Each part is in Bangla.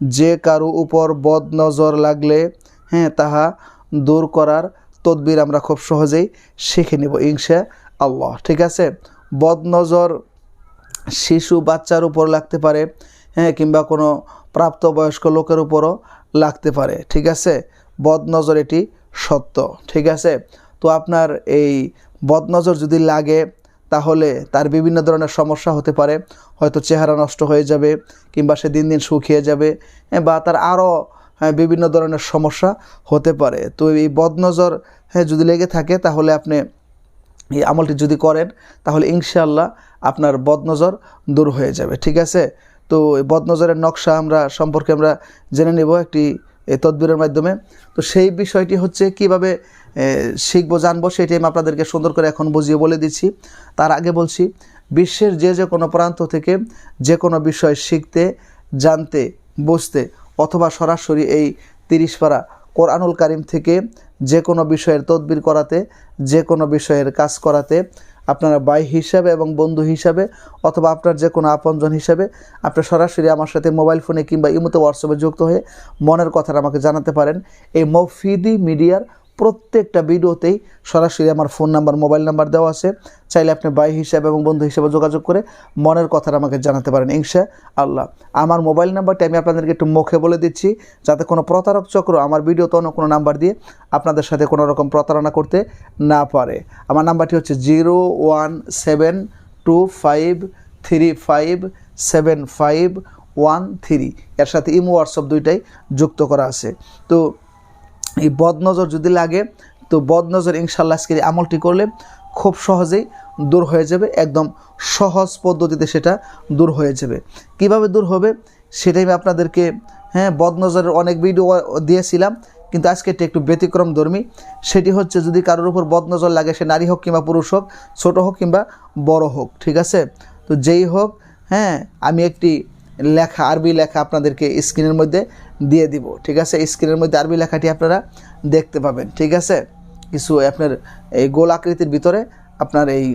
যে কারও উপর বদ নজর লাগলে হ্যাঁ তাহা দূর করার তদবির আমরা খুব সহজেই শিখে নেব ইনশা আল্লাহ ঠিক আছে? বদ নজর শিশু বাচ্চার উপর লাগতে পারে হ্যাঁ কিংবা কোনো প্রাপ্তবয়স্ক লোকের উপরও লাগতে পারে, ঠিক আছে? বদনজর এটি সত্য, ঠিক আছে? তো আপনার এই বদনজর যদি লাগে তাহলে তার বিভিন্ন ধরনের সমস্যা হতে পারে। হয়তো চেহারা নষ্ট হয়ে যাবে কিংবা সে দিন দিন শুকিয়ে যাবে হ্যাঁ, বা তার আরও হ্যাঁ, বিভিন্ন ধরনের সমস্যা হতে পারে। তো এই বদনজর হ্যাঁ যদি লেগে থাকে তাহলে আপনি এই আমলটি যদি করেন তাহলে ইনশাআল্লাহ আপনার বদনজর দূর হয়ে যাবে ঠিক আছে? তো এই বদনজরের নকশা আমরা সম্পর্কে আমরা জেনে নেব একটি এই তদবিরের মাধ্যমে। তো সেই বিষয়টি হচ্ছে কীভাবে শিখব, জানব সেটি আমি আপনাদেরকে সুন্দর করে এখন বুঝিয়ে বলে দিচ্ছি। তার আগে বলছি, বিশ্বের যে যে কোনো প্রান্ত থেকে যে কোনো বিষয় শিখতে, জানতে, বুঝতে অথবা সরাসরি এই তিরিশ পারা কোরআনুল কারিম থেকে যে কোনো বিষয়ের তদবির করাতে, যে কোনো বিষয়ের কাজ করাতে, আপনারা ভাই হিসাবে এবং বন্ধু হিসাবে অথবা আপনার যে কোনো আপনজন হিসাবে আপনার সরাসরি আমার সাথে মোবাইল ফোনে কিংবা ইমোতে হোয়াটসঅ্যাপে যুক্ত হয়ে মনের কথাটা আমাকে জানাতে পারেন। এই মফিদি মিডিয়ার প্রত্যেকটা ভিডিওতেই সরাসরি আমার ফোন নাম্বার, মোবাইল নাম্বার দেওয়া আছে। চাইলে আপনি ভাই হিসাবে এবং বন্ধু হিসাবে যোগাযোগ করে মনের কথাটা আমাকে জানাতে পারেন ইনশা আল্লাহ আমার মোবাইল নাম্বারটি আমি আপনাদেরকে একটু মুখে বলে দিচ্ছি, যাতে কোনো প্রতারক চক্র আমার ভিডিওতে অন্য কোনো নাম্বার দিয়ে আপনাদের সাথে কোনো রকম প্রতারণা করতে না পারে। আমার নাম্বারটি হচ্ছে zero one seven two five three five seven five one three. এর সাথে ইমো, হোয়াটসঅ্যাপ দুইটাই যুক্ত করা আছে। তো এই বদনজর যদি লাগে, তো বদনজর ইনশাল্লাহ আজকের আমলটি করলে খুব সহজেই দূর হয়ে যাবে, একদম সহজ পদ্ধতিতে সেটা দূর হয়ে যাবে। কীভাবে দূর হবে? সেটাই আমি আপনাদেরকে হ্যাঁ বদনজরের অনেক ভিডিও দিয়েছিলাম, কিন্তু আজকে এটি একটু ব্যতিক্রম ধর্মী। সেটি হচ্ছে যদি কারোর উপর বদনজর লাগে, সে নারী হোক কিংবা পুরুষ হোক, ছোটো হোক কিংবা বড় হোক, ঠিক আছে? তো যেই হোক হ্যাঁ আমি একটি লেখা, আরবি লেখা আপনাদেরকে স্ক্রিনের মধ্যে দিয়ে দিব, ঠিক আছে? স্ক্রিনের মধ্যে আরবি লেখাটি আপনারা দেখতে পাবেন, ঠিক আছে? কিছু আপনার এই গোল আকৃতির ভিতরে আপনার এই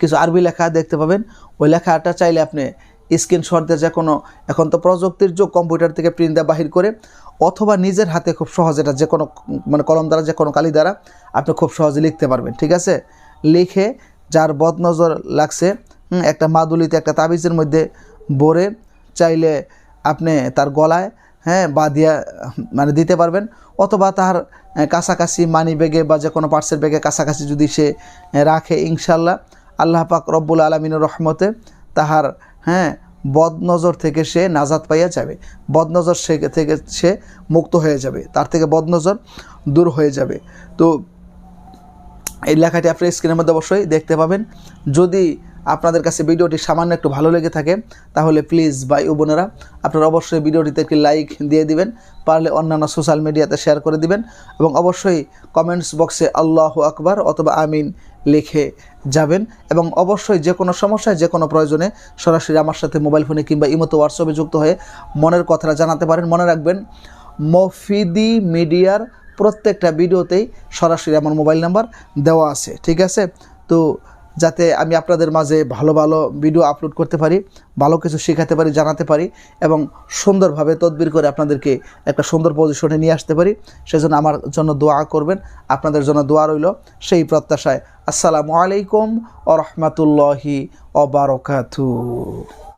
কিছু আরবি লেখা দেখতে পাবেন। ওই লেখাটা চাইলে আপনি স্ক্রিনশট দিয়ে যে কোনো, এখন তো প্রযুক্তির যুগ কম্পিউটার থেকে প্রিন্ট দেওয়া বাহির করে, অথবা নিজের হাতে খুব সহজ এটা যে কোনো মানে কলম দ্বারা যে কোনো কালি দ্বারা আপনি খুব সহজে লিখতে পারবেন, ঠিক আছে? লিখে যার বদনজর লাগছে একটা মাদুলিতে একটা তাবিজের মধ্যে ভরে চাইলে আপনি তার গলায় হ্যাঁ বা দিয়া মানে দিতে পারবেন। অথবা তার কাছাকাছি মানি ব্যাগে বা যে কোনো পার্সেল ব্যাগে কাছাকাছি যদি সে রাখে ইনশাল্লাহ আল্লাহ পাক রব্বুল আলমিনের রহমতে তাহার হ্যাঁ বদনজর থেকে সে নাজাদ পাইয়া যাবে। বদনজর সে থেকে সে মুক্ত হয়ে যাবে। তার থেকে বদনজর দূর হয়ে যাবে। তো এই লেখাটি আপনি স্ক্রিনের মধ্যে অবশ্যই দেখতে পাবেন। যদি আপনাদের কাছে ভিডিওটি সামান্য একটু ভালো লেগে থাকে, তাহলে প্লিজ ভাই ও বোনেরা, আপনারা অবশ্যই ভিডিওটিতে একটি লাইক দিয়ে দিবেন, পারলে অন্যান্য সোশ্যাল মিডিয়াতে শেয়ার করে দিবেন, এবং অবশ্যই কমেন্টস বক্সে আল্লাহ আকবার অথবা আমিন লিখে যাবেন, এবং অবশ্যই যে কোনো সমস্যায়, যে কোনো প্রয়োজনে সরাসরি আমার সাথে মোবাইল ফোনে কিংবা ইমতো হোয়াটসঅ্যাপে যুক্ত হয়ে মনের কথাটা জানাতে পারেন, মনে রাখবেন মফিদি মিডিয়ার প্রত্যেকটা ভিডিওতেই সরাসরি আমার মোবাইল নাম্বার দেওয়া আছে, ঠিক আছে? তো যাতে আমি আপনাদের মাঝে ভালো ভালো ভিডিও আপলোড করতে পারি, ভালো কিছু শেখাতে পারি, জানাতে পারি এবং সুন্দরভাবে তদবির করে আপনাদেরকে একটা সুন্দর পজিশনে নিয়ে আসতে পারি। সেজন্য আমার জন্য দোয়া করবেন, আপনাদের জন্য দোয়া রইল। সেই প্রত্যাশায় আসসালামু আলাইকুম ও রহমতুল্লাহি অবারকাতু